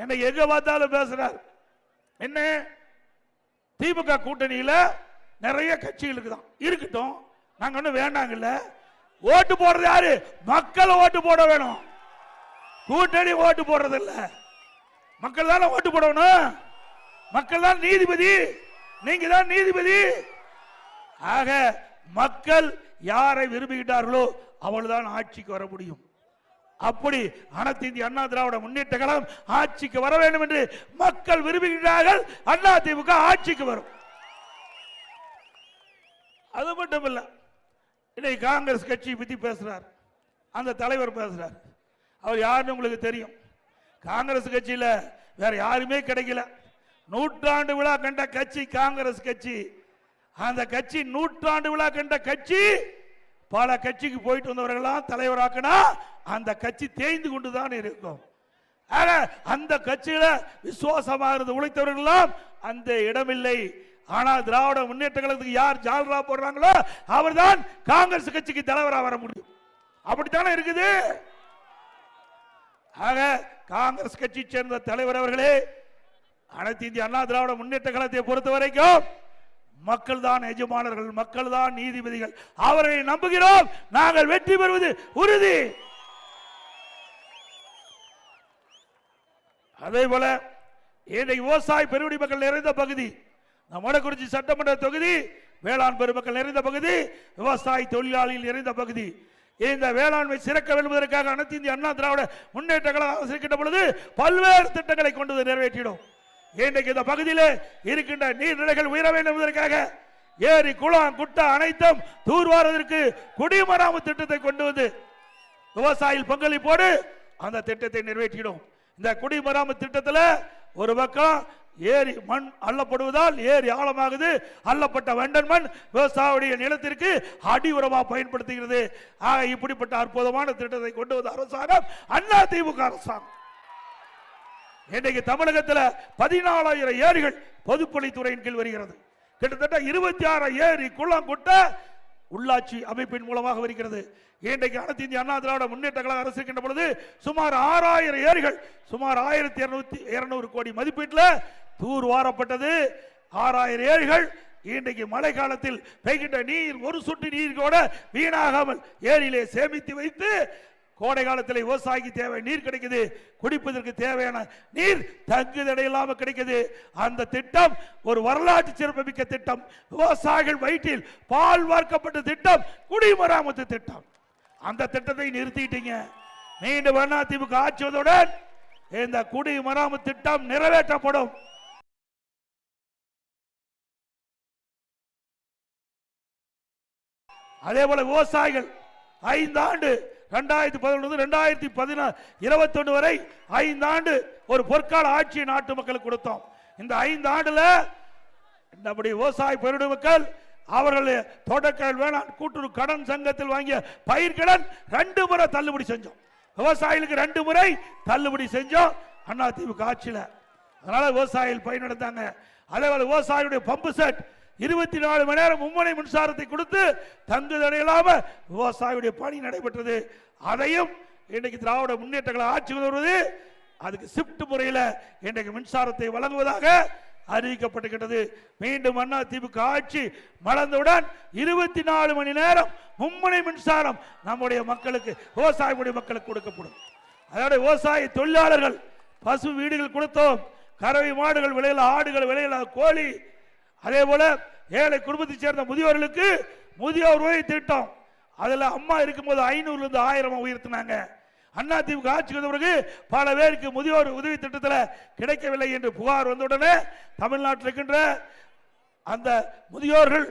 என்னை எங்க பார்த்தாலும் பேசுறார். என்ன? திமுக கூட்டணியில நிறைய கட்சிகள் இருக்குதான் இருக்கட்டும் நாங்க ஒன்றும் வேண்டாங்கல்ல. ஓட்டு போடுறது யாரு? மக்கள் ஓட்டு போட வேணும். கூட்டணி ஓட்டு போடுறது இல்ல மக்கள் தானே ஓட்டு போடணும். மக்கள் தான் நீதிபதி. நீங்க தான் நீதிபதி. ஆக மக்கள் யாரை விரும்புகிறார்களோ அவள் தான் ஆட்சிக்கு வர முடியும். அப்படி அனைத்து இந்திய அண்ணா திராவிட முன்னேற்ற கழகம் ஆட்சிக்கு வர வேண்டும் என்று மக்கள் விரும்புகிறார்கள். அண்ணா திமுக ஆட்சிக்கு வரும். அது மட்டும் இல்லை இன்னைக்கு காங்கிரஸ் கட்சியை பற்றி பேசுகிறார் அந்த தலைவர் பேசுகிறார் அவர் யாருன்னு உங்களுக்கு தெரியும். காங்கிரஸ் கட்சியில் வேற யாருமே கிடைக்கல. நூற்றாண்டு விழா கண்ட கட்சி காங்கிரஸ் கட்சி. அந்த கட்சி நூற்றாண்டு விழா கண்ட கட்சி பல கட்சிக்கு போயிட்டு வந்தவர்கள்லாம் தலைவராக்கினா அந்த கட்சி தேய்ந்து கொண்டு தான் இருக்கும். ஆக அந்த கட்சியில விசுவாசமா இருந்து உழைத்தவர்கள்லாம் அந்த இடமில்லை. ஆனால் திராவிட முன்னேற்ற கழகத்துக்கு யார் ஜால்ரா போடுறாங்களோ அவர் தான் காங்கிரஸ் கட்சிக்கு தலைவராக வர முடியும். அப்படித்தானே இருக்குது? ஆக காங்கிரஸ் கட்சி சேர்ந்த தலைவர் அவர்களே அனைத்து இந்திய அண்ணா திராவிட முன்னேற்ற கழகத்தை பொறுத்த வரைக்கும் மக்கள் தான் எஜமானர்கள் மக்கள் தான் நீதிபதிகள். அவரை நம்புகிறோம். நாங்கள் வெற்றி பெறுவது உறுதி. அதே போல இன்றைக்கு விவசாய பெருவடி மக்கள் நிறைந்த பகுதி மொடக்குறிச்சி சட்டமன்ற தொகுதி வேளாண் பெருமக்கள் நிறைந்த பகுதி விவசாய தொழிலாளிகள் நிறைந்த பகுதி. இந்த வேளாண்மை சிறக்க விரும்புவதற்காக அனைத்து இந்திய அண்ணா திராவிட முன்னேற்ற கழகம் பொழுது பல்வேறு திட்டங்களை கொண்டு நிறைவேற்றிடும் இன்றைக்கு இந்த பகுதியில் இருக்கின்ற நீர்நிலைகள் உயர வேண்டும் என்பதற்காக ஏரி குளம் குட்டை அனைத்தும் தூர்வாருவதற்கு குடிமராமத்து திட்டத்தை கொண்டு வந்து விவசாயிகள் பங்களிப்போடு அந்த திட்டத்தை நிறைவேற்றிடும். இந்த குடிமராமத்து திட்டத்தில் ஒரு பக்கம் ஏரி மண் அள்ளப்படுவதால் ஏரி ஆழமாகுது. அள்ளப்பட்ட வண்டன் மண் விவசாயிய நிலத்திற்கு அடி உரமாக பயன்படுத்துகிறது. ஆக இப்படிப்பட்ட அற்புதமான திட்டத்தை கொண்டு வந்த அரசாங்கம் அண்ணா திமுக அரசாங்கம். இன்றைக்கு தமிழகத்தில் பதினாலாயிரம் ஏரிகள் பொதுப்பணித்துறையின் கீழ் வருகிறது. கிட்டத்தட்ட இருபத்தி ஆறு ஏரி குளம் குட்டை உள்ளாட்சி அமைப்பின் மூலமாக வருகிறது. இன்றைக்கு அனைத்து இந்திய அண்ணா திராவிட முன்னேற்ற கழக அரசு இருக்கின்ற பொழுது சுமார் ஆறாயிரம் ஏரிகள் சுமார் ஆயிரத்தி இருநூத்தி இருநூறு கோடி மதிப்பீட்டில் தூர் வாரப்பட்டது ஆறாயிரம் ஏரிகள் இன்றைக்கு மழை காலத்தில் பெய்கின்ற நீர் ஒரு சொட்டு நீர் கூட வீணாகாமல் ஏரியிலே சேமித்து வைத்து கோடை காலத்தில் விவசாயிக்கு தேவை நீர் கிடைக்குது. குடிப்பதற்கு தேவையான நீர் தங்குதடை இல்லாம கிடைக்குது. அந்த திட்டம் ஒரு வரலாற்று சிறப்புமிக்க திட்டம். விவசாயிகள் வயிற்றில் பால் வார்க்கப்பட்ட திட்டம் குடிமராமத்து திட்டம். அந்த திட்டத்தை நிறுத்திட்டீங்க. மீண்டும் அண்ணா திமுக ஆட்சி வந்தவுடன் இந்த குடிமராமத்து திட்டம் நிறைவேற்றப்படும். அதே போல விவசாயிகள் ஐந்து ஆண்டு ரெண்டாயிரத்தி பதினொன்று ரெண்டாயிரத்தி பதினாறு இருபத்தொன்று வரை ஐந்து ஆண்டு ஒரு பொற்கால ஆட்சியை நாட்டு மக்களுக்கு கொடுத்தோம். இந்த ஐந்து ஆண்டுல நம்முடைய விவசாய பெருடு மக்கள் அவர்கள் தொடக்க வேளாண் கூட்டுறவு கடன் சங்கத்தில் வாங்கிய பயிர்கடன் ரெண்டு முறை தள்ளுபடி செஞ்சோம். விவசாயிகளுக்கு ரெண்டு முறை தள்ளுபடி செஞ்சோம் அண்ணா திமுக ஆட்சியில். அதனால விவசாயிகள் பயனடைந்தாங்க. அதே போல விவசாயியுடைய பம்பு செட் இருபத்தி நாலு மணி நேரம் மும்முனை மின்சாரத்தை கொடுத்து தங்குதடை இல்லாம விவசாயியுடைய பணி நடைபெற்றது. அதையும் இன்னைக்கு திராவிட முன்னேற்றங்களை ஆட்சி வருவது. அதுக்கு ஷிப்ட் முறையில் இன்றைக்கு மின்சாரத்தை வழங்குவதாக அறிவிக்கப்பட்டுகின்றது மீண்டும் அண்ணா திமுக ஆட்சி மலர்ந்தவுடன் இருபத்தி நாலு மணி நேரம் மும்முனை மின்சாரம் நம்முடைய மக்களுக்கு விவசாயிகளுடைய மக்களுக்கு கொடுக்கப்படும். அதோட விவசாய தொழிலாளர்கள் பசு வீடுகள் கொடுத்தோம். கறவை மாடுகள் விளையல ஆடுகள் விளையல கோழி அதே போல ஏழை குடும்பத்தை சேர்ந்த முதியோர்களுக்கு முதியோர் உதவி திட்டம். அதில் அம்மா இருக்கும்போது ஐநூறுல இருந்து ஆயிரம் உயர்த்தினாங்க. அண்ணா திமுக ஆட்சிக்கு வந்த பிறகு பல பேருக்கு முதியோர் உதவி திட்டத்தில் கிடைக்கவில்லை என்று புகார் வந்தவுடனே தமிழ்நாட்டில் இருக்கின்ற அந்த முதியோர்கள்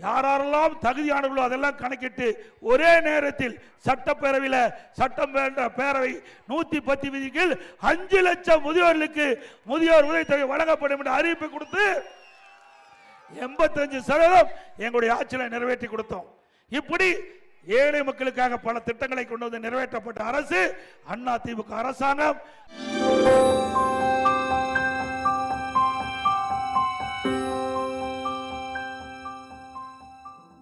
யாரெல்லாம் தகுதியானவர்களோ அதெல்லாம் கணக்கிட்டு ஒரே நேரத்தில் சட்டப்பேரவையில் சட்டம் வேண்ட பேரவை நூற்றி பத்து விதிகள் அஞ்சு லட்சம் முதியோர்களுக்கு முதியோர் உதவித்தொகை வழங்கப்படும் என்று அறிவிப்பு கொடுத்து எண்பத்தஞ்சு சதவீதம் எங்களுடைய ஆட்சியில் நிறைவேற்றி கொடுத்தோம். இப்படி ஏழை மக்களுக்காக பல திட்டங்களை கொண்டு வந்து நிறைவேற்றப்பட்ட அரசு அண்ணா திமுக அரசாங்கம்.